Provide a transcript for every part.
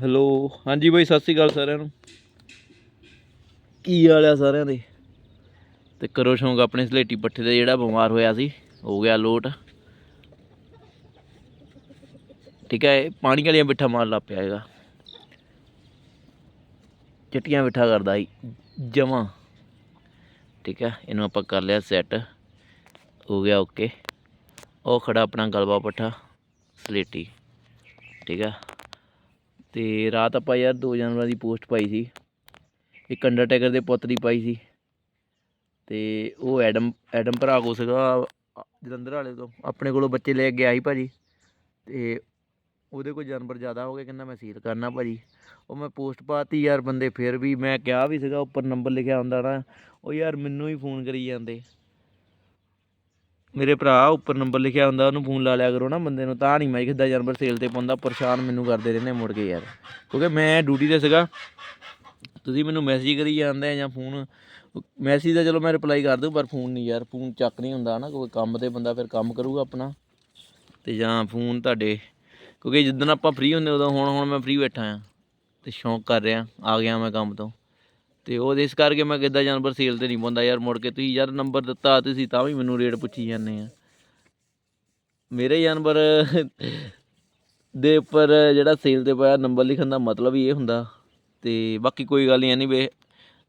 Hello ਹਾਂਜੀ ਬਾਈ, ਸਤਿ ਸ੍ਰੀ ਅਕਾਲ ਸਾਰਿਆਂ ਨੂੰ। ਕੀ ਹਾਲ ਆ ਸਾਰਿਆਂ ਦੇ? ਤੇ ਕਰੋ ਸ਼ੌਂਕ ਆਪਣੇ ਸਲੇਟੀ ਪੱਠੇ ਤੇ ਜਿਹੜਾ ਬਿਮਾਰ ਹੋਇਆ ਸੀ, ਹੋ ਗਿਆ ਲੋਟ। ਠੀਕ ਹੈ ਇਹ ਪਾਣੀ ਵਾਲੀਆਂ ਬਿੱਠਾ ਮਾਰ ਲਾ ਪਿਆ ਹੈਗਾ। ਚਿੱਟੀਆਂ ਬਿੱਠਾ ਕਰਦਾ ਸੀ, ਜਮਾ। ਠੀਕ ਹੈ ਇਹਨੂੰ ਆਪਾਂ ਕਰ ਲਿਆ ਸੈੱਟ ਹੋ ਗਿਆ ਓਕੇ ਉਹ ਖੜਾ ਆਪਣਾ ਗਲਬਾ ਪੱਠਾ, ਸਲੇਟੀ। ਠੀਕ ਹੈ ਤੇ ਰਾਤ ਆਪਾਂ ਯਾਰ ਦੋ ਜਾਨਵਰਾਂ ਦੀ ਪੋਸਟ ਪਾਈ ਸੀ। ਇੱਕ ਅੰਡਰਟੇਕਰ ਦੇ ਪੁੱਤ ਦੀ ਪਾਈ ਸੀ। ਤੇ ਉਹ ਐਡਮ ਐਡਮ ਭਰਾ ਕੋ ਸੀਗਾ, ਜਲੰਧਰ ਵਾਲੇ ਤੋਂ। ਆਪਣੇ ਕੋਲੋਂ ਬੱਚੇ ਲੈ ਕੇ ਗਿਆ ਸੀ ਭਾਜੀ। ਤੇ ਉਹਦੇ ਕੋਲ ਜਾਨਵਰ ਜ਼ਿਆਦਾ ਹੋ ਗਏ, ਕਹਿੰਦਾ ਮੈਂ ਸੀਲ ਕਰਨਾ ਭਾਜੀ। ਉਹ ਮੈਂ ਪੋਸਟ ਪਾਤੀ ਯਾਰ ਬੰਦੇ, ਫਿਰ ਵੀ ਮੈਂ ਕਿਹਾ ਵੀ ਸੀਗਾ, ਉੱਪਰ ਨੰਬਰ ਲਿਖਿਆ ਹੁੰਦਾ ਨਾ, ਉਹ ਯਾਰ ਮੈਨੂੰ ਹੀ ਫੋਨ ਕਰੀ ਜਾਂਦੇ। ਮੇਰੇ ਭਰਾ ਉੱਪਰ ਨੰਬਰ ਲਿਖਿਆ ਹੁੰਦਾ, ਉਹਨੂੰ ਫੋਨ ਲਾ ਲਿਆ ਕਰੋ ਨਾ ਬੰਦੇ ਨੂੰ, ਤਾਂ ਨਹੀਂ ਮੈਂ ਕਿਦਾ ਜਾਨਵਰ ਸੇਲ ਤੇ ਪਾਉਂਦਾ, ਪਰੇਸ਼ਾਨ ਮੈਨੂੰ ਕਰਦੇ ਰਹਿੰਦੇ ਮੁੜ ਕੇ ਯਾਰ। ਕਿਉਂਕਿ ਮੈਂ ਡਿਊਟੀ ਤੇ ਸੀਗਾ, ਤੁਸੀਂ ਮੈਨੂੰ ਮੈਸੇਜ ਕਰੀ ਜਾਂਦੇ ਜਾਂ ਫੋਨ ਮੈਸੇਜ ਦਾ ਚਲੋ ਮੈਂ ਰਿਪਲਾਈ ਕਰ ਦੂੰ, ਪਰ ਫੋਨ ਨਹੀਂ ਯਾਰ ਫੋਨ ਚੱਕ ਨਹੀਂ ਹੁੰਦਾ ਨਾ, ਕੋਈ ਕੰਮ ਤੇ ਬੰਦਾ ਫਿਰ ਕੰਮ ਕਰੂਗਾ ਆਪਣਾ। ਤੇ ਜਾਂ ਫੋਨ ਤੁਹਾਡੇ, ਕਿਉਂਕਿ ਜਿੱਦਣ ਆਪਾਂ ਫ੍ਰੀ ਹੁੰਦੇ ਉਦੋਂ ਹੁਣ ਹੁਣ ਮੈਂ ਫ੍ਰੀ ਬੈਠਾ ਆ, ਤੇ ਸ਼ੌਂਕ ਕਰ ਰਿਹਾ, ਆ ਗਿਆ ਮੈਂ ਕੰਮ ਤੋਂ। ਤੇ ਉਹ ਇਸ ਕਰਕੇ ਮੈਂ ਕਿੱਦਾਂ ਜਾਨਵਰ ਸੇਲ ਤੇ ਨਹੀਂ ਪਾਉਂਦਾ ਯਾਰ, ਮੁੜ ਕੇ ਤੁਸੀਂ ਯਾਰ ਨੰਬਰ ਦਿੱਤਾ ਤੁਸੀਂ ਤਾਂ ਵੀ ਮੈਨੂੰ ਰੇਟ ਪੁੱਛੀ ਜਾਂਦੇ ਆ। ਮੇਰੇ ਜਾਨਵਰ ਦੇ ਉੱਪਰ ਜਿਹੜਾ ਸੇਲ ਤੇ ਪਾਇਆ ਨੰਬਰ ਲਿਖਣ ਦਾ ਮਤਲਬ ਹੀ ਇਹ ਹੁੰਦਾ ਤੇ ਬਾਕੀ ਕੋਈ ਗੱਲ ਨਹੀਂ ਐਨੀਵੇ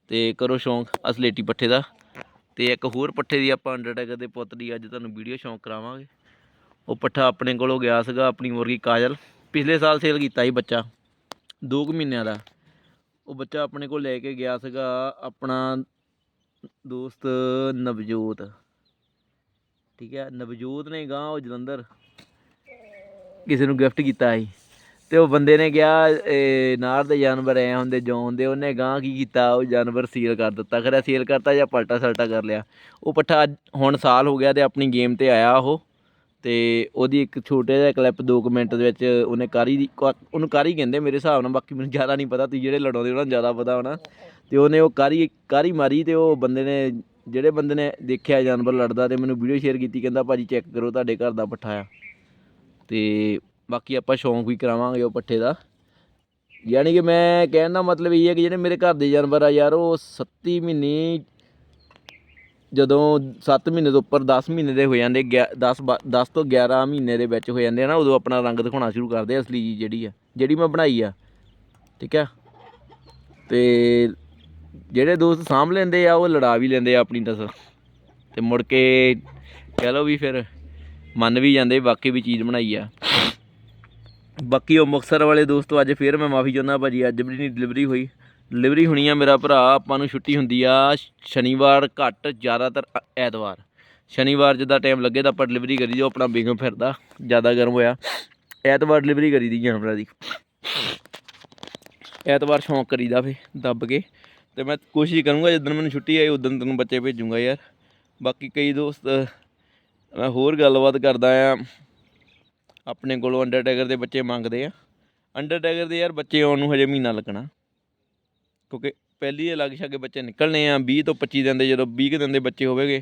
ਤੇ ਕਰੋ ਸ਼ੌਂਕ ਅਸਲੇਟੀ ਪੱਠੇ ਦਾ। ਤੇ ਇੱਕ ਹੋਰ ਪੱਠੇ ਦੀ ਆਪਾਂ ਅੰਡਰਟੇਕਰ ਦੇ ਪੁੱਤ ਦੀ ਅੱਜ ਤੁਹਾਨੂੰ ਵੀਡੀਓ ਸ਼ੌਂਕ ਕਰਾਵਾਂਗੇ। ਉਹ ਪੱਠਾ ਆਪਣੇ ਕੋਲੋਂ ਗਿਆ ਸੀਗਾ ਆਪਣੀ ਮੁਰਗੀ ਕਾਜਲ। ਪਿਛਲੇ ਸਾਲ ਸੇਲ ਕੀਤਾ ਸੀ ਬੱਚਾ 2 ਕੁ ਮਹੀਨਿਆਂ ਦਾ। ਉਹ ਬੱਚਾ ਆਪਣੇ ਕੋਲ ਲੈ ਕੇ ਗਿਆ ਸੀਗਾ ਆਪਣਾ ਦੋਸਤ ਨਵਜੋਤ। ਠੀਕ ਹੈ, ਨਵਜੋਤ ਨੇ ਗਾਂ ਉਹ ਜਲੰਧਰ ਕਿਸੇ ਨੂੰ ਗਿਫਟ ਕੀਤਾ ਸੀ ਤੇ ਉਹ ਬੰਦੇ ਨੇ ਕਿਹਾ ਇਹ ਨਾਰ ਦੇ ਜਾਨਵਰ ਐ ਹੁੰਦੇ ਜੌਨ ਦੇ ਉਹਨੇ ਗਾਂ ਕੀ ਕੀਤਾ? ਉਹ ਜਾਨਵਰ ਸੀਲ ਕਰ ਦਿੱਤਾ। ਖਰਾ ਸੀਲ ਕਰਤਾ ਜਾਂ ਪਲਟਾ ਸਲਟਾ ਕਰ ਲਿਆ? ਉਹ ਪੱਠਾ ਅੱਜ- ਹੁਣ ਸਾਲ ਹੋ ਗਿਆ ਤੇ ਆਪਣੀ ਗੇਮ ਤੇ ਆਇਆ ਉਹ। ਅਤੇ ਉਹਦੀ ਇੱਕ ਛੋਟੇ ਜਿਹਾ ਕਲਿੱਪ 2 ਮਿੰਟ ਦੇ ਵਿੱਚ ਉਹਨੇ ਕਾਰੀ ਦੀ ਕਾ- ਉਹਨੂੰ ਕਾਰੀ ਕਹਿੰਦੇ ਮੇਰੇ ਹਿਸਾਬ ਨਾਲ, ਬਾਕੀ ਮੈਨੂੰ ਜ਼ਿਆਦਾ ਨਹੀਂ ਪਤਾ, ਤੁਸੀਂ ਜਿਹੜੇ ਲੜਾਉਂਦੇ ਉਹਨਾਂ ਨੂੰ ਜ਼ਿਆਦਾ ਪਤਾ ਹੋਣਾ। ਅਤੇ ਉਹਨੇ ਉਹ ਕਾਰੀ ਕਾਰੀ ਮਾਰੀ ਅਤੇ ਉਹ ਬੰਦੇ ਨੇ, ਜਿਹੜੇ ਬੰਦੇ ਨੇ ਦੇਖਿਆ ਜਾਨਵਰ ਲੜਦਾ ਅਤੇ ਮੈਨੂੰ ਵੀਡੀਓ ਸ਼ੇਅਰ ਕੀਤੀ, ਕਹਿੰਦਾ ਭਾਜੀ ਚੈੱਕ ਕਰੋ ਤੁਹਾਡੇ ਘਰ ਦਾ ਪੱਠਾ ਆ। ਅਤੇ ਬਾਕੀ ਆਪਾਂ ਸ਼ੌਂਕ ਵੀ ਕਰਾਵਾਂਗੇ ਉਹ ਪੱਠੇ ਦਾ। ਯਾਨੀ ਕਿ ਮੈਂ ਕਹਿਣ ਦਾ ਮਤਲਬ ਇਹ ਹੈ ਕਿ ਜਿਹੜੇ ਮੇਰੇ ਘਰ ਦੇ ਜਾਨਵਰ ਆ ਯਾਰ, ਉਹ 37 ਮਹੀਨੇ ਜਦੋਂ 7 ਮਹੀਨੇ ਤੋਂ ਉੱਪਰ 10 ਮਹੀਨੇ ਦੇ ਹੋ ਜਾਂਦੇ 10 10 ਤੋਂ 11 ਮਹੀਨੇ ਦੇ ਵਿੱਚ ਹੋ ਜਾਂਦੇ ਆ ਨਾ, ਉਦੋਂ ਆਪਣਾ ਰੰਗ ਦਿਖਾਉਣਾ ਸ਼ੁਰੂ ਕਰਦੇ ਅਸਲੀ ਚੀਜ਼ ਜਿਹੜੀ ਆ, ਜਿਹੜੀ ਮੈਂ ਬਣਾਈ ਆ, ਠੀਕ ਆ? ਤੇ ਜਿਹੜੇ ਦੋਸਤ ਸਾਂਭ ਲੈਂਦੇ ਆ, ਉਹ ਲੜਾ ਵੀ ਲੈਂਦੇ ਆ ਆਪਣੀ ਨਸਲ ਤੇ ਮੁੜ ਕੇ ਕਹਿ ਲਓ ਵੀ ਫਿਰ ਮੰਨ ਵੀ ਜਾਂਦੇ, ਬਾਕੀ ਵੀ ਚੀਜ਼ ਬਣਾਈ ਆ। ਬਾਕੀ ਉਹ ਮੁਕਤਸਰ ਵਾਲੇ ਦੋਸਤੋ, ਅੱਜ ਫੇਰ ਮੈਂ ਮਾਫੀ ਚਾਹੁੰਦਾ, ਭਾਜੀ, ਅੱਜ ਵੀ ਨਹੀਂ ਡਿਲੀਵਰੀ ਹੋਈ। ਡਿਲੀਵਰੀ ਹੋਣੀ ਆ ਮੇਰਾ ਭਰਾ, ਆਪਾਂ ਨੂੰ ਛੁੱਟੀ ਹੁੰਦੀ ਆ ਸ਼ਨੀਵਾਰ ਘੱਟ ਜ਼ਿਆਦਾਤਰ ਐਤਵਾਰ। ਸ਼ਨੀਵਾਰ ਜਿੱਦਾਂ ਟਾਈਮ ਲੱਗੇ ਤਾਂ ਆਪਾਂ ਡਿਲੀਵਰੀ ਕਰੀ ਦਿਓ ਆਪਣਾ ਬਿੰਗਮ ਫਿਰਦਾ, ਜ਼ਿਆਦਾ ਗਰਮ ਹੋਇਆ। ਐਤਵਾਰ ਡਿਲੀਵਰੀ ਕਰੀ ਦੀ ਜਾਨਵਰਾਂ ਦੀ। ਐਤਵਾਰ ਸ਼ੌਂਕ ਕਰੀਦਾ ਫੇ, ਦੱਬ ਕੇ। ਤੇ ਮੈਂ ਕੋਸ਼ਿਸ਼ ਕਰੂੰਗਾ ਜਦੋਂ ਮੈਨੂੰ ਛੁੱਟੀ ਆਈ ਉਦੋਂ ਤੈਨੂੰ ਬੱਚੇ ਭੇਜੂੰਗਾ ਯਾਰ। ਬਾਕੀ ਕਈ ਦੋਸਤ, ਮੈਂ ਹੋਰ ਗੱਲਬਾਤ ਕਰਦਾ ਆ। ਆਪਣੇ ਕੋਲੋਂ ਅੰਡਰਟੇਕਰ ਦੇ ਬੱਚੇ ਮੰਗਦੇ ਆ। ਅੰਡਰਟੇਕਰ ਦੇ ਯਾਰ ਬੱਚੇ ਆਉਣ ਨੂੰ ਹਜੇ ਮਹੀਨਾ ਲੱਗਣਾ। ਕਿਉਂਕਿ ਪਹਿਲੀ ਇਹ ਲੱਗ ਛਾਗੇ ਬੱਚੇ ਨਿਕਲਣੇ ਆ 20 ਤੋਂ 25 ਦਿਨ ਦੇ, ਜਦੋਂ 20 ਕੁ ਦਿਨ ਦੇ ਬੱਚੇ ਹੋਵੇਗੇ,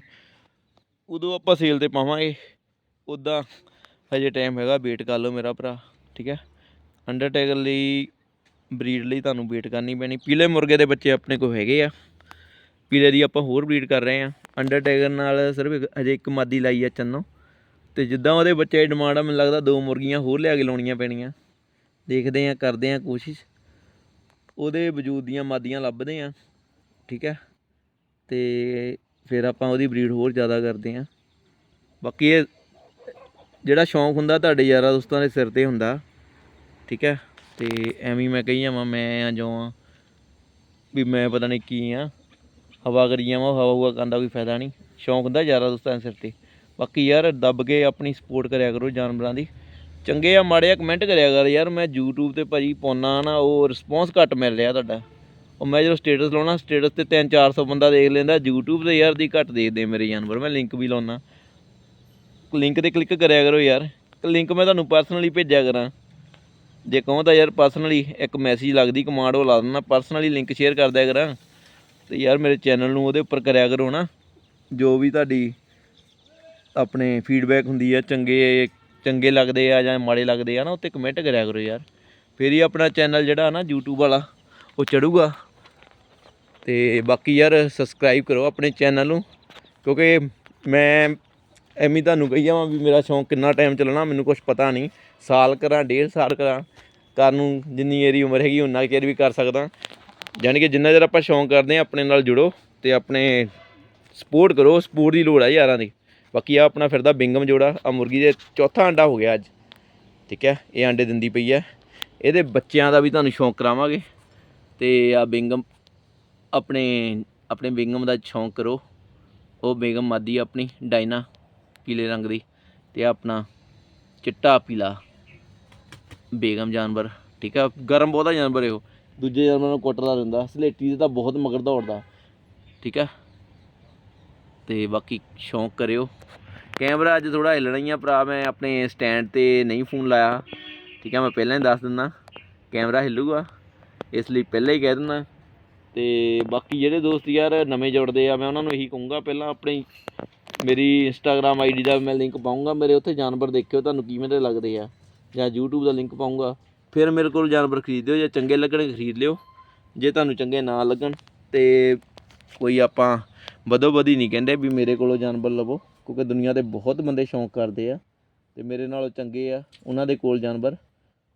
ਉਦੋਂ ਆਪਾਂ ਸੇਲ ਤੇ ਪਾਵਾਂਗੇ। ਉਦਾਂ ਹਜੇ ਟਾਈਮ ਹੈਗਾ ਵੇਟ ਕਰ ਲਓ ਮੇਰਾ ਭਰਾ, ਠੀਕ ਹੈ? ਅੰਡਰਟੇਕਰ ਲਈ ਬਰੀਡ ਲਈ ਤੁਹਾਨੂੰ ਵੇਟ ਕਰਨੀ ਪੈਣੀ। ਪੀਲੇ ਮੁਰਗੇ ਦੇ ਬੱਚੇ ਆਪਣੇ ਕੋਲ ਹੈਗੇ ਆ। ਪੀਲੇ ਦੀ ਆਪਾਂ ਹੋਰ ਬਰੀਡ ਕਰ ਰਹੇ ਆ। ਅੰਡਰਟੇਕਰ ਨਾਲ ਸਿਰਫ ਹਜੇ ਇੱਕ ਮਾਦੀ ਲਾਈ ਆ ਚੰਨੋ। ਤੇ ਜਿੱਦਾਂ ਉਹਦੇ ਬੱਚੇ ਡਿਮਾਂਡ ਆ, ਮੈਨੂੰ ਲੱਗਦਾ ਦੋ ਮੁਰਗੀਆਂ ਹੋਰ ਲਿਆ ਕੇ ਲਾਉਣੀਆਂ ਪੈਣੀਆਂ। ਦੇਖਦੇ ਆ, ਕਰਦੇ ਆ ਕੋਸ਼ਿਸ਼। ਉਹਦੇ ਵਜੂਦ ਦੀਆਂ ਮਾਦੀਆਂ ਲੱਭਦੇ ਆ, ਠੀਕ ਹੈ? ਤੇ ਫਿਰ ਆਪਾਂ ਉਹਦੀ ਬਰੀਡ ਹੋਰ ਜ਼ਿਆਦਾ ਕਰਦੇ ਆ। ਬਾਕੀ ਇਹ ਜਿਹੜਾ ਸ਼ੌਂਕ ਹੁੰਦਾ ਤੁਹਾਡੇ ਯਾਰਾਂ ਦੋਸਤਾਂ ਦੇ ਸਿਰ ਤੇ ਹੁੰਦਾ, ਠੀਕ ਹੈ? ਤੇ ਐਵੇਂ ਮੈਂ ਕਹੀ ਜਾਵਾਂ, ਮੈਂ ਆ ਜੋ ਆ, ਵੀ ਮੈਂ ਪਤਾ ਨਹੀਂ ਕੀ ਆ, ਹਵਾ ਕਰੀ ਜਾਵਾਂ, ਹਵਾ ਹੁਆ ਕਰਨ ਦਾ ਕੋਈ ਫਾਇਦਾ ਨਹੀਂ। ਸ਼ੌਂਕ ਹੁੰਦਾ ਯਾਰਾਂ ਦੋਸਤਾਂ ਦੇ ਸਿਰ ਤੇ। ਬਾਕੀ ਯਾਰ, ਦੱਬ ਕੇ ਆਪਣੀ ਸਪੋਰਟ ਕਰਿਆ ਕਰੋ ਜਾਨਵਰਾਂ ਦੀ। ਚੰਗੇ ਆ, ਮਾੜੇ ਆ ਕਮੈਂਟ ਕਰਿਆ ਕਰ ਯਾਰ, ਮੈਂ YouTube ਤੇ ਭਾਜੀ ਪਾਉਣਾ ਨਾ, ਉਹ ਰਿਸਪੌਂਸ ਘੱਟ ਮਿਲ ਰਿਹਾ ਤੁਹਾਡਾ। ਉਹ ਮੈਂ ਜਦੋਂ ਸਟੇਟਸ ਲਾਉਣਾ ਸਟੇਟਸ ਤੇ 3-400 ਬੰਦਾ ਦੇਖ ਲੈਂਦਾ, YouTube ਤੇ ਯਾਰ ਦੀ ਘੱਟ ਦੇਖਦੇ ਮੇਰੇ ਜਾਨਵਰ, ਮੈਂ ਲਿੰਕ ਵੀ ਲਾਉਣਾ ਲਿੰਕ ਤੇ ਕਲਿੱਕ ਕਰਿਆ ਕਰੋ ਯਾਰ। ਲਿੰਕ ਮੈਂ ਤੁਹਾਨੂੰ ਪਰਸਨਲੀ ਭੇਜਿਆ ਕਰਾਂ। ਜੇ ਕਹੋ ਤਾਂ ਯਾਰ ਪਰਸਨਲੀ ਇੱਕ ਮੈਸੇਜ ਲੱਗਦੀ ਕਮਾਂਡ ਉਹ ਲਾ ਦਿੰਦਾ ਪਰਸਨਲੀ ਲਿੰਕ ਸ਼ੇਅਰ ਕਰ ਦਿਆ ਕਰਾਂ। ਤੇ ਯਾਰ ਮੇਰੇ ਚੈਨਲ ਨੂੰ ਉਹਦੇ ਉੱਪਰ ਕਰਿਆ ਕਰੋ ਨਾ, ਜੋ ਵੀ ਤੁਹਾਡੀ ਆਪਣੇ ਫੀਡਬੈਕ ਹੁੰਦੀ ਆ, ਚੰਗੇ ਚੰਗੇ ਲੱਗਦੇ ਆ ਜਾਂ ਮਾੜੇ ਲੱਗਦੇ ਆ ਨਾ ਉੱਤੇ ਕਮੈਂਟ ਕਰਿਆ ਕਰੋ ਯਾਰ। ਫਿਰ ਹੀ ਆਪਣਾ ਚੈਨਲ ਜਿਹੜਾ ਨਾ, YouTube ਵਾਲਾ, ਉਹ ਚੜੂਗਾ। ਤੇ ਬਾਕੀ ਯਾਰ ਸਬਸਕ੍ਰਾਈਬ ਕਰੋ ਆਪਣੇ ਚੈਨਲ ਨੂੰ, ਕਿਉਂਕਿ ਮੈਂ ਐਵੇਂ ਤੁਹਾਨੂੰ ਕਹੀ ਜਾਵਾਂ ਵੀ ਮੇਰਾ ਸ਼ੌਂਕ ਕਿੰਨਾ ਟਾਈਮ ਚੱਲਣਾ, ਮੈਨੂੰ ਕੁਝ ਪਤਾ ਨਹੀਂ। ਸਾਲ ਕਰਾਂ, ਡੇਢ ਸਾਲ ਕਰਾਂ ਕਰਨ ਨੂੰ ਜਿੰਨੀ ਮੇਰੀ ਉਮਰ ਹੈਗੀ ਉਨਾ ਚਿਰ ਵੀ ਕਰ ਸਕਦਾ। ਯਾਨੀ ਕਿ ਜਿੰਨਾ ਚਿਰ ਆਪਾਂ ਸ਼ੌਂਕ ਕਰਦੇ ਆ, ਆਪਣੇ ਨਾਲ ਜੁੜੋ ਤੇ ਆਪਣੇ ਸਪੋਰਟ ਕਰੋ ਸਪੋਰਟ ਦੀ ਲੋੜ ਆ ਯਾਰਾਂ ਦੀ। ਬਾਕੀ ਆ ਆਪਣਾ ਫਿਰਦਾ ਬਿੰਗਮ ਜੋੜਾ ਆ ਮੁਰਗੀ ਦੇ ਚੌਥਾ ਅੰਡਾ ਹੋ ਗਿਆ ਅੱਜ। ਠੀਕ ਹੈ, ਇਹ ਆਂਡੇ ਦਿੰਦੀ ਪਈ ਹੈ। ਇਹਦੇ ਬੱਚਿਆਂ ਦਾ ਵੀ ਤੁਹਾਨੂੰ ਸ਼ੌਂਕ ਕਰਾਵਾਂਗੇ। ਤੇ ਆ ਬਿੰਗਮ ਆਪਣੇ ਆਪਣੇ ਬਿੰਗਮ ਦਾ ਸ਼ੌਂਕ ਕਰੋ। ਉਹ ਬੇਗਮ ਮਾਦੀ ਆਪਣੀ, ਡਾਇਨਾ ਪੀਲੇ ਰੰਗ ਦੀ। ਤੇ ਆਪਣਾ ਚਿੱਟਾ ਪੀਲਾ ਬੇਗਮ ਜਾਨਵਰ। ਠੀਕ ਆ ਗਰਮ ਬਹੁਤਾ ਜਾਨਵਰ ਇਹ ਉਹ। ਦੂਜੇ ਜਾਨਵਰਾਂ ਨੂੰ ਕੁੱਟਦਾ ਰਹਿੰਦਾ, ਸਲੇਟੀ ਦੇ ਤਾਂ ਬਹੁਤ ਮਗਰ ਦੌੜਦਾ। ਠੀਕ ਆ ਤੇ ਬਾਕੀ ਸ਼ੌਂਕ ਕਰਿਓ। ਕੈਮਰਾ ਅੱਜ ਥੋੜਾ ਹਿੱਲਣਾ ਹੀ ਆ ਭਰਾ, ਮੈਂ ਆਪਣੇ ਸਟੈਂਡ ਤੇ ਨਹੀਂ ਫੋਨ ਲਾਇਆ। ਠੀਕ ਆ, ਮੈਂ ਪਹਿਲਾਂ ਹੀ ਦੱਸ ਦਿੰਦਾ, ਕੈਮਰਾ ਹਿੱਲੂਗਾ। ਇਸ ਲਈ ਪਹਿਲਾਂ ਹੀ ਕਹਿ ਦਿੰਦਾ। ਤੇ ਬਾਕੀ ਜਿਹੜੇ ਦੋਸਤ ਯਾਰ ਨਵੇਂ ਜੁੜਦੇ ਆ, ਮੈਂ ਉਹਨਾਂ ਨੂੰ ਇਹੀ ਕਹੂੰਗਾ, ਪਹਿਲਾਂ ਆਪਣੀ ਮੇਰੀ ਇੰਸਟਾਗ੍ਰam ਆਈਡੀ ਦਾ ਮੈਂ ਲਿੰਕ ਪਾਉਂਗਾ ਮੇਰੇ ਉੱਥੇ ਜਾਨਵਰ ਦੇਖਿਓ, ਤੁਹਾਨੂੰ ਕਿਵੇਂ ਦੇ ਲੱਗਦੇ ਆ। ਜਾਂ YouTube ਦਾ ਲਿੰਕ ਪਾਉਂਗਾ ਫਿਰ ਮੇਰੇ ਕੋਲ ਜਾਨਵਰ ਖਰੀਦਿਓ ਜੇ ਚੰਗੇ ਲੱਗਣ ਖਰੀਦ ਲਿਓ। ਜੇ ਤੁਹਾਨੂੰ ਚੰਗੇ ਨਾ ਲੱਗਣ, ਤੇ ਕੋਈ ਆਪਾਂ ਵਧੋ ਵਧੀ ਨਹੀਂ ਕਹਿੰਦੇ ਵੀ ਮੇਰੇ ਕੋਲੋਂ ਜਾਨਵਰ ਲਵੋ, ਕਿਉਂਕਿ ਦੁਨੀਆ ਦੇ ਬਹੁਤ ਬੰਦੇ ਸ਼ੌਂਕ ਕਰਦੇ ਆ ਤੇ ਮੇਰੇ ਨਾਲੋਂ ਚੰਗੇ ਆ ਉਹਨਾਂ ਦੇ ਕੋਲ ਜਾਨਵਰ।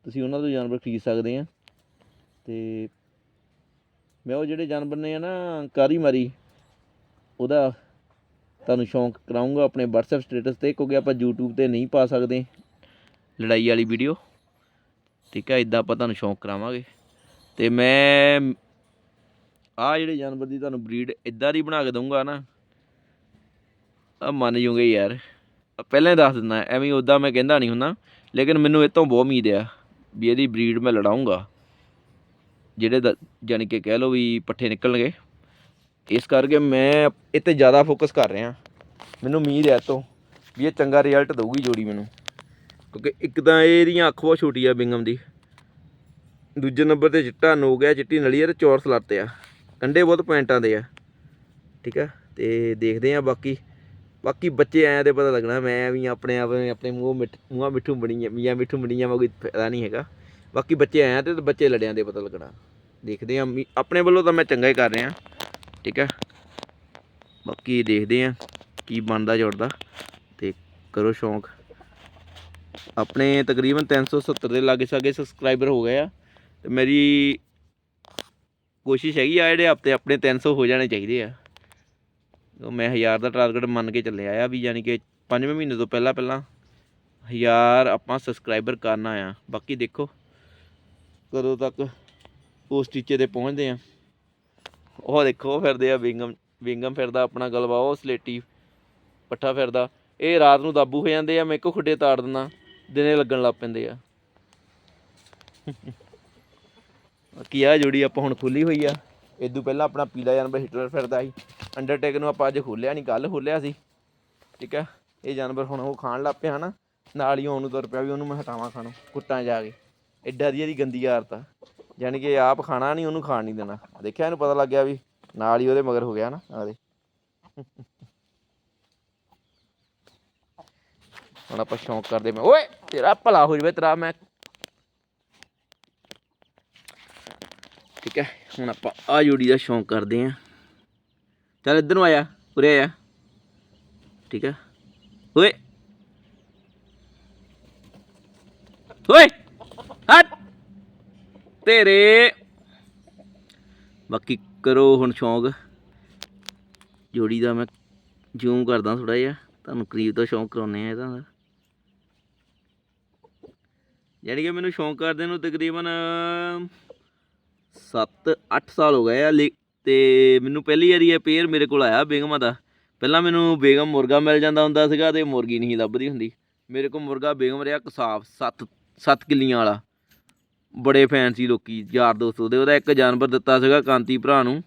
ਤੁਸੀਂ ਉਹਨਾਂ ਤੋਂ ਜਾਨਵਰ ਖਰੀਦ ਸਕਦੇ ਆ। ਤੇ ਮੈਂ ਉਹ ਜਿਹੜੇ ਜਾਨਵਰ ਨੇ ਆ ਨਾ, ਕਾਰੀ ਮਾਰੀ, ਉਹਦਾ ਤੁਹਾਨੂੰ ਸ਼ੌਂਕ ਕਰਾਉਂਗਾ ਆਪਣੇ WhatsApp ਸਟੇਟਸ ਤੇ, ਕਿਉਂਕਿ ਆਪਾਂ YouTube ਤੇ ਨਹੀਂ ਪਾ ਸਕਦੇ ਲੜਾਈ ਵਾਲੀ ਵੀਡੀਓ ਠੀਕ ਹੈ ਇਦਾਂ ਆਪਾਂ ਤੁਹਾਨੂੰ ਸ਼ੌਂਕ ਕਰਾਵਾਂਗੇ। ਤੇ ਮੈਂ ਆ ਜਿਹੜੇ ਜਾਨਵਰ ਦੀ ਤੁਹਾਨੂੰ ਬਰੀਡ ਇਦਾਂ ਦੀ ਬਣਾ ਕੇ ਦਊਂਗਾ ਨਾ ਆ ਮੰਨ ਜੂਗੇ ਯਾਰ। ਪਹਿਲਾਂ ਹੀ ਦੱਸ ਦਿੰਦਾ, ਐਵੇਂ ਉਦਾਂ ਮੈਂ ਕਹਿੰਦਾ ਨਹੀਂ ਹੁੰਦਾ, ਲੇਕਿਨ ਮੈਨੂੰ ਇਹ ਤੋਂ ਬਹੁਤ ਉਮੀਦ ਆ ਵੀ ਇਹਦੀ ਬਰੀਡ ਮੈਂ ਲੜਾਉਂਗਾ ਜਿਹੜੇ ਦ- ਜਾਣੀ ਕਿ ਕਹਿ ਲਓ ਵੀ ਪੱਠੇ ਨਿਕਲਣਗੇ। ਇਸ ਕਰਕੇ ਮੈਂ ਇਹ ਤੇ ਜ਼ਿਆਦਾ ਫੋਕਸ ਕਰ ਰਿਹਾ। ਮੈਨੂੰ ਉਮੀਦ ਹੈ ਇਹ ਤੋਂ ਵੀ ਇਹ ਚੰਗਾ ਰਿਜ਼ਲਟ ਦਊਗੀ ਜੋੜੀ ਮੈਨੂੰ। ਕਿਉਂਕਿ ਇੱਕ ਤਾਂ ਇਹਦੀਆਂ ਅੱਖ ਬਹੁਤ ਛੋਟੀ ਆ ਬਿੰਗਮ ਦੀ। ਦੂਜੇ ਨੰਬਰ ਤੇ ਚਿੱਟਾ ਨੋਕ ਆ, ਚਿੱਟੀ ਨਲੀ ਆ ਤੇ ਚੌਰਸ ਲੱਤ ਆ। ਕੰਡੇ ਬਹੁਤ ਪੁਆਇੰਟਾਂ ਦੇ ਆ। ਠੀਕ ਆ? ਤੇ ਦੇਖਦੇ ਆ ਬਾਕੀ। ਬਾਕੀ ਬੱਚੇ ਆਇਆ ਤੇ ਪਤਾ ਲੱਗਣਾ, ਮੈਂ ਵੀ ਆਪਣੇ ਆਪ ਆਪਣੇ ਮੂੰਹ ਮਿੱਠ, ਮੂੰਹਾਂ ਮਿੱਠੂ ਬਣੀ ਮੀਆਂ ਮਿੱਠੂ ਬਣੀਆਂ ਵਾ, ਕੋਈ ਫਾਇਦਾ ਨਹੀਂ ਹੈਗਾ। ਬਾਕੀ ਬੱਚੇ ਆਇਆ ਤੇ ਬੱਚੇ ਲੜਿਆਂ ਦੇ ਪਤਾ ਲੱਗਣਾ। ਦੇਖਦੇ ਆ, ਮੀ- ਆਪਣੇ ਵੱਲੋਂ ਤਾਂ ਮੈਂ ਚੰਗਾ ਹੀ ਕਰ ਰਿਹਾ। ਠੀਕ ਹੈ ਬਾਕੀ ਦੇਖਦੇ ਆ ਕੀ ਬਣਦਾ ਜੁੜਦਾ। ਤੇ ਕਰੋ ਸ਼ੌਂਕ। ਆਪਣੇ ਤਕਰੀਬਨ 370 ਦੇ ਲਾਗੇ ਸਾਗੇ ਸਬਸਕ੍ਰਾਈਬਰ ਹੋ ਗਏ ਆ। ਤੇ ਮੇਰੀ ਕੋਸ਼ਿਸ਼ ਹੈਗੀ ਆ ਜਿਹੜੇ ਹਫ਼ਤੇ ਆਪਣੇ 300 ਹੋ ਜਾਣੇ ਚਾਹੀਦੇ ਆ। ਉਹ ਮੈਂ 1000 ਦਾ ਟਾਰਗੇਟ ਮੰਨ ਕੇ ਚੱਲਿਆ ਆ ਵੀ ਯਾਨੀ ਕਿ ਪੰਜਵੇਂ ਮਹੀਨੇ ਤੋਂ ਪਹਿਲਾਂ ਪਹਿਲਾਂ 1000 ਆਪਾਂ ਸਬਸਕ੍ਰਾਈਬਰ ਕਰਨਾ ਆ। ਬਾਕੀ ਦੇਖੋ ਕਦੋਂ ਤੱਕ ਉਸ ਟੀਚੇ ਤੇ ਪਹੁੰਚਦੇ ਆ। ਉਹ ਦੇਖੋ ਫਿਰਦੇ ਆ ਵਿੰਗਮ ਵਿੰਗਮ ਫਿਰਦਾ ਆਪਣਾ ਗਲਵਾ, ਉਹ ਸਲੇਟੀ ਪੱਠਾ ਫਿਰਦਾ। ਇਹ ਰਾਤ ਨੂੰ ਦਾਬੂ ਹੋ ਜਾਂਦੇ ਆ, ਮੈਂ ਇੱਕੋ ਖੁੱਡੇ ਤਾੜ ਦਿੰਦਾ, ਦਿਨੇ ਲੱਗਣ ਲੱਗ ਪੈਂਦੇ ਆ। ਬਾਕੀ ਆ ਜੋੜੀ ਆਪਾਂ ਹੁਣ ਖੋਲੀ ਹੋਈ ਆ। ਇਦੋਂ ਪਹਿਲਾਂ ਆਪਣਾ ਪੀਲਾ ਜਾਨਵਰ ਹਿਟਲਰ ਫਿਰਦਾ ਸੀ। ਅੰਡਰਟੇਕ ਨੂੰ ਆਪਾਂ ਅੱਜ ਖੋਲਿਆ ਨਹੀਂ ਕੱਲ ਖੋਲਿਆ ਸੀ। ਠੀਕ ਆ? ਇਹ ਜਾਨਵਰ ਹੁਣ ਉਹ ਖਾਣ ਲੱਗ ਪਿਆ ਨਾ ਨਾਲ ਹੀ ਉਹਨੂੰ ਤੁਰ ਪਿਆ ਵੀ ਉਹਨੂੰ ਮੈਂ ਹਟਾਵਾਂ ਖਾਣੋਂ, ਕੁੱਟਾਂ ਜਾ ਕੇ। ਐਡਾ ਦੀ ਇਹਦੀ ਗੰਦੀ ਆਦਤ ਆ। ਯਾਨੀ ਕਿ ਆਪ ਖਾਣਾ ਨਹੀਂ ਉਹਨੂੰ ਖਾਣ ਨਹੀਂ ਦੇਣਾ। ਦੇਖਿਆ ਇਹਨੂੰ ਪਤਾ ਲੱਗ ਗਿਆ ਵੀ ਨਾਲ ਹੀ ਉਹਦੇ ਮਗਰ ਹੋ ਗਿਆ ਨਾ ਆ ਹੁਣ ਆਪਾਂ ਸ਼ੌਂਕ ਕਰਦੇ ਮੈਂ ਓਏ, ਤੇਰਾ ਭਲਾ ਹੋ ਜਵੇ, ਤੇਰਾ ਮੈਂ ਠੀਕ ਹੈ ਹੁਣ ਆਪਾਂ ਆ ਜੋੜੀ ਦਾ ਸ਼ੌਂਕ ਕਰਦੇ ਆਂ ਚੱਲ ਇੱਧਰ ਨੂੰ ਆਇਆ ਉਰੇ ਆਇਆ ਠੀਕ ਆ। ਓਏ। ਓਏ। ਹਟ। ਤੇਰੇ। ਬਾਕੀ ਕਰੋ ਹੁਣ ਸ਼ੌਂਕ। ਜੋੜੀ ਦਾ ਮੈਂ ਜ਼ੂਮ ਕਰਦਾ ਥੋੜਾ ਜਿਹਾ। ਤੁਹਾਨੂੰ ਕਰੀਬ ਤੋਂ ਸ਼ੌਂਕ ਕਰਾਉਨੇ ਆ ਇਹਦਾ। ਦਾ ਯਾਨੀ ਕਿ ਮੈਨੂੰ ਸ਼ੌਂਕ ਕਰਦੇ ਨੂੰ ਤਕਰੀਬਨ 7-8 ਸਾਲ ਹੋ ਗਏ ਆ ਲੇ- ਤੇ ਮੈਨੂੰ ਪਹਿਲੀ ਵਾਰੀ ਇਹ ਪੇਅਰ ਮੇਰੇ ਕੋਲ ਆਇਆ ਬੇਗਮਾਂ ਦਾ। ਪਹਿਲਾਂ ਮੈਨੂੰ ਬੇਗਮ ਮੁਰਗਾ ਮਿਲ ਜਾਂਦਾ ਹੁੰਦਾ ਸੀਗਾ ਤੇ ਮੁਰਗੀ ਨਹੀਂ ਲੱਭਦੀ ਹੁੰਦੀ। ਮੇਰੇ ਕੋਲ ਮੁਰਗਾ ਬੇਗਮ ਰਿਹਾ ਕਸਾਫ 7 7 ਕਿੱਲੀਆਂ ਵਾਲਾ। ਬੜੇ ਫੈਨ ਸੀ ਲੋਕੀ, ਯਾਰ ਦੋਸਤ ਉਹਦੇ, ਉਹਦਾ ਇੱਕ ਜਾਨਵਰ ਦਿੱਤਾ ਸੀਗਾ ਕਾਂਤੀ ਭਰਾ ਨੂੰ।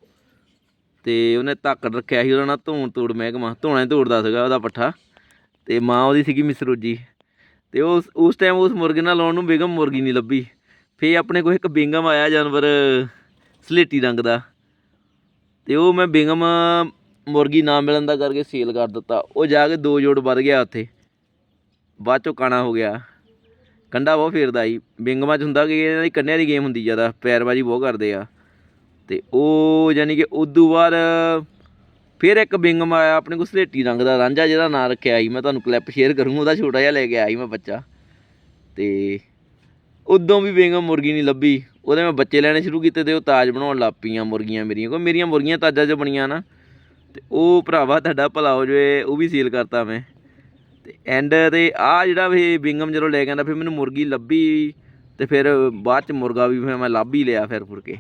ਤੇ ਉਹਨੇ ਧਾਕੜ ਰੱਖਿਆ ਸੀ, ਉਹਦਾ ਨਾਂ ਧੋਣ ਤੋੜ ਮਹਿਕਮਾ, ਧੋਣਾ ਹੀ ਤੋੜਦਾ ਸੀਗਾ ਉਹਦਾ ਪੱਠਾ। ਤੇ ਮਾਂ ਉਹਦੀ ਸੀਗੀ ਮਿਸਰੋਜੀ। ਤੇ ਉਸ ਉਸ ਟਾਈਮ ਉਸ ਮੁਰਗੇ ਨਾਲ ਲਾਉਣ ਨੂੰ ਬੇਗਮ ਮੁਰਗੀ ਨਹੀਂ ਲੱਭੀ। ਫੇ ਆਪਣੇ ਕੋਲ ਇੱਕ ਬੇਗਮ ਆਇਆ ਜਾਨਵਰ, ਸਲੇਟੀ ਰੰਗ ਦਾ। ਤੇ ਉਹ ਮੈਂ ਬੇਗਮ ਮੁਰਗੀ ਨਾ ਮਿਲਣ ਦਾ ਕਰਕੇ ਸੇਲ ਕਰ ਦਿੱਤਾ। ਉਹ ਜਾ ਕੇ ਦੋ ਜੋੜ ਵੱਧ ਗਿਆ ਉੱਥੇ। ਬਾਅਦ ਚੋਂ ਕਾਣਾ ਹੋ ਗਿਆ। ਕੰਡਾ ਬਹੁਤ ਫੇਰਦਾ ਸੀ। ਬਿੰਗਮਾਂ 'ਚ ਹੁੰਦਾ ਕਿ ਇਹਨਾਂ ਦੀ ਕੰਨਿਆਂ ਦੀ ਗੇਮ ਹੁੰਦੀ ਜ਼ਿਆਦਾ। ਪੈਰਬਾਜੀ ਬਹੁਤ ਕਰਦੇ ਆ। ਤੇ ਉਹ ਯਾਨੀ ਕਿ ਉਦੋਂ ਬਾਅਦ ਫਿਰ ਇੱਕ ਬਿੰਗਮ ਆਇਆ, ਆਪਣੇ ਕੋਲ ਸਲੇਟੀ ਰੰਗ ਦਾ ਰਾਂਝਾ ਜਿਹਦਾ ਨਾਂ ਰੱਖਿਆ ਸੀ। ਮੈਂ ਤੁਹਾਨੂੰ ਕਲਿੱਪ ਸ਼ੇਅਰ ਕਰੂੰਗਾ, ਉਹਦਾ ਛੋਟਾ ਜਿਹਾ ਲੈ ਕੇ ਆਇਆ ਸੀ ਮੈਂ ਬੱਚਾ। ਤੇ ਉਦੋਂ ਵੀ ਬੇਗਮ ਮੁਰਗੀ ਨਹੀਂ ਲੱਭੀ। ਉਹਦੇ ਮੈਂ ਬੱਚੇ ਲੈਣੇ ਸ਼ੁਰੂ ਕੀਤੇ ਤੇ ਉਹ ਤਾਜ ਬਣਾਉਣ ਲੱਗ ਪਈਆਂ ਮੁਰਗੀਆਂ ਮੇਰੀਆਂ। ਕੋ ਮੇਰੀਆਂ ਮੁਰਗੀਆਂ ਤਾਜ਼ਾ 'ਚ ਬਣੀਆਂ ਨਾ, ਤੇ ਉਹ ਭਰਾਵਾ ਤੁਹਾਡਾ ਭਲਾ ਹੋ ਜਾਵੇ, ਉਹ ਵੀ ਸੀਲ ਕਰਤਾ ਮੈਂ। ਤੇ ਐਂਡ ਤੇ ਆ ਜਿਹੜਾ ਵੀ ਬਿੰਗਮ ਜਦੋਂ ਲੈ ਕੇ ਆਂਦਾ, ਫਿਰ ਮੈਨੂੰ ਮੁਰਗੀ ਲੱਭੀ ਤੇ ਫਿਰ ਬਾਅਦ ਚ ਮੁਰਗਾ ਵੀ ਫਿਰ ਮੈਂ ਲੱਭ ਹੀ ਲਿਆ ਫਿਰ ਫੁਰ ਕੇ।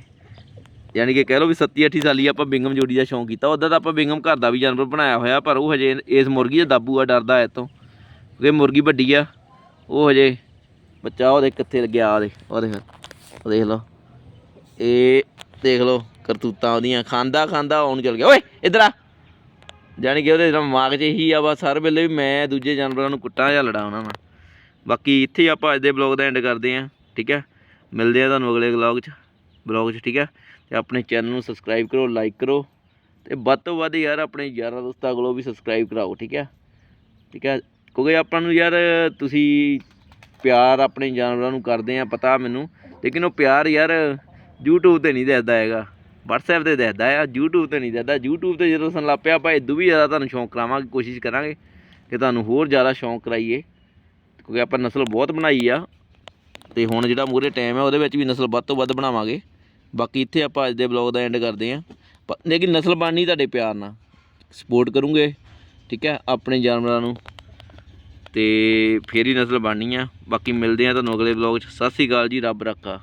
ਯਾਨੀ ਕਿ ਕਹਿ ਲਓ ਵੀ 37 38 ਸਾਲੀ ਆਪਾਂ ਬਿੰਗਮ ਜੋੜੀ ਦਾ ਸ਼ੌਂਕ ਕੀਤਾ। ਉਦਾਂ ਤਾਂ ਆਪਾਂ ਬਿੰਗਮ ਘਰ ਦਾ ਵੀ ਜਾਨਵਰ ਬਣਾਇਆ ਹੋਇਆ, ਪਰ ਉਹ ਹਜੇ ਇਸ ਮੁਰਗੀ ਦਾ ਦਾਬੂ ਆ ਡਰਦਾ ਐ ਤੋਂ ਕਿਉਂਕਿ ਮੁਰਗੀ ਵੱਡੀ ਆ, ਉਹ ਹਜੇ ਬੱਚਾ ਉਹਦੇ ਕਿੱਥੇ ਲੱਗਿਆ ਉਹਦੇ ਉਹਦੇ ਫਿਰ ਦੇਖ ਲਓ। ਇਹ ਦੇਖ ਲਓ, ਕਰਤੂਤਾਂ ਉਹਦੀਆਂ, ਖਾਂਦਾ ਖਾਂਦਾ ਆਉਣ ਚਲ ਗਿਆ। ਓਏ, ਇੱਧਰ ਆ। ਜਾਣੀ ਕਿ ਉਹਦੇ ਦਿਮਾਗ 'ਚ ਇਹੀ ਆ, ਬਸ ਹਰ ਵੇਲੇ ਵੀ ਮੈਂ ਦੂਜੇ ਜਾਨਵਰਾਂ ਨੂੰ ਕੁੱਟਾਂ ਜਾਂ ਲੜਾਂ ਉਹਨਾਂ ਨਾਲ। ਬਾਕੀ ਇੱਥੇ ਆਪਾਂ ਅੱਜ ਦੇ ਬਲੌਗ ਦਾ ਐਂਡ ਕਰਦੇ ਆਂ ਠੀਕ ਹੈ? ਮਿਲਦੇ ਆ ਤੁਹਾਨੂੰ ਅਗਲੇ ਵਲੌਗ 'ਚ ਬਲੌਗ 'ਚ, ਠੀਕ ਹੈ? ਤੇ ਆਪਣੇ ਚੈਨਲ ਨੂੰ ਸਬਸਕ੍ਰਾਈਬ ਕਰੋ ਲਾਈਕ ਕਰੋ, ਤੇ ਵੱਧ ਤੋਂ ਵੱਧ ਯਾਰ ਆਪਣੇ ਯਾਰਾਂ ਦੋਸਤਾਂ ਕੋਲੋਂ ਵੀ ਸਬਸਕ੍ਰਾਈਬ ਕਰਾਓ, ਠੀਕ ਹੈ? ਠੀਕ ਹੈ? ਕਿਉਂਕਿ ਆਪਾਂ ਨੂੰ ਯਾਰ ਤੁਸੀਂ ਪਿਆਰ ਆਪਣੇ ਜਾਨਵਰਾਂ ਨੂੰ ਕਰਦੇ ਆ, ਪਤਾ ਮੈਨੂੰ। ਲੇਕਿਨ ਉਹ ਪਿਆਰ ਯਾਰ YouTube ਤੇ ਨਹੀਂ ਦੱਸਦਾ ਹੈਗਾ। WhatsApp ਤੇ ਦੱਸਦਾ ਆ, YouTube ਤੇ ਨਹੀਂ ਦੱਸਦਾ YouTube ਤੇ ਜਦੋਂ ਸਾਨੂੰ ਲੱਪਿਆ ਆਪਾਂ ਇਦੋਂ ਵੀ ਜ਼ਿਆਦਾ ਤੁਹਾਨੂੰ ਸ਼ੌਂਕ ਕਰਾਵਾਂਗੇ, ਕੋਸ਼ਿਸ਼ ਕਰਾਂਗੇ ਕਿ ਤੁਹਾਨੂੰ ਹੋਰ ਜ਼ਿਆਦਾ ਸ਼ੌਂਕ ਕਰਾਈਏ। ਕਿਉਂਕਿ ਆਪਾਂ ਨਸਲ ਬਹੁਤ ਬਣਾਈ ਆ ਤੇ ਹੁਣ ਜਿਹੜਾ ਮੂਰੇ ਟਾਈਮ ਹੈ ਉਹਦੇ ਵਿੱਚ ਵੀ ਨਸਲ ਵੱਧ ਤੋਂ ਵੱਧ ਬਣਾਵਾਂਗੇ। ਬਾਕੀ ਇੱਥੇ ਆਪਾਂ ਅੱਜ ਦੇ ਬਲੌਗ ਦਾ ਐਂਡ ਕਰਦੇ ਆਂ। ਲੇਕਿਨ ਨਸਲ ਬਣਨੀ ਤੁਹਾਡੇ ਪਿਆਰ ਨਾਲ। ਸਪੋਰਟ ਕਰੂੰਗੇ, ਠੀਕ ਹੈ, ਆਪਣੇ ਜਾਨਵਰਾਂ ਨੂੰ। ਤੇ ਫੇਰ ਹੀ ਨਸਲ ਬਣਨੀ ਆ ਬਾਕੀ ਮਿਲਦੇ ਆ ਤੁਹਾਨੂੰ ਅਗਲੇ ਬਲੌਗ 'ਚ। ਸਤਿ ਸ੍ਰੀ ਅਕਾਲ ਜੀ, ਰੱਬ ਰੱਖਾ।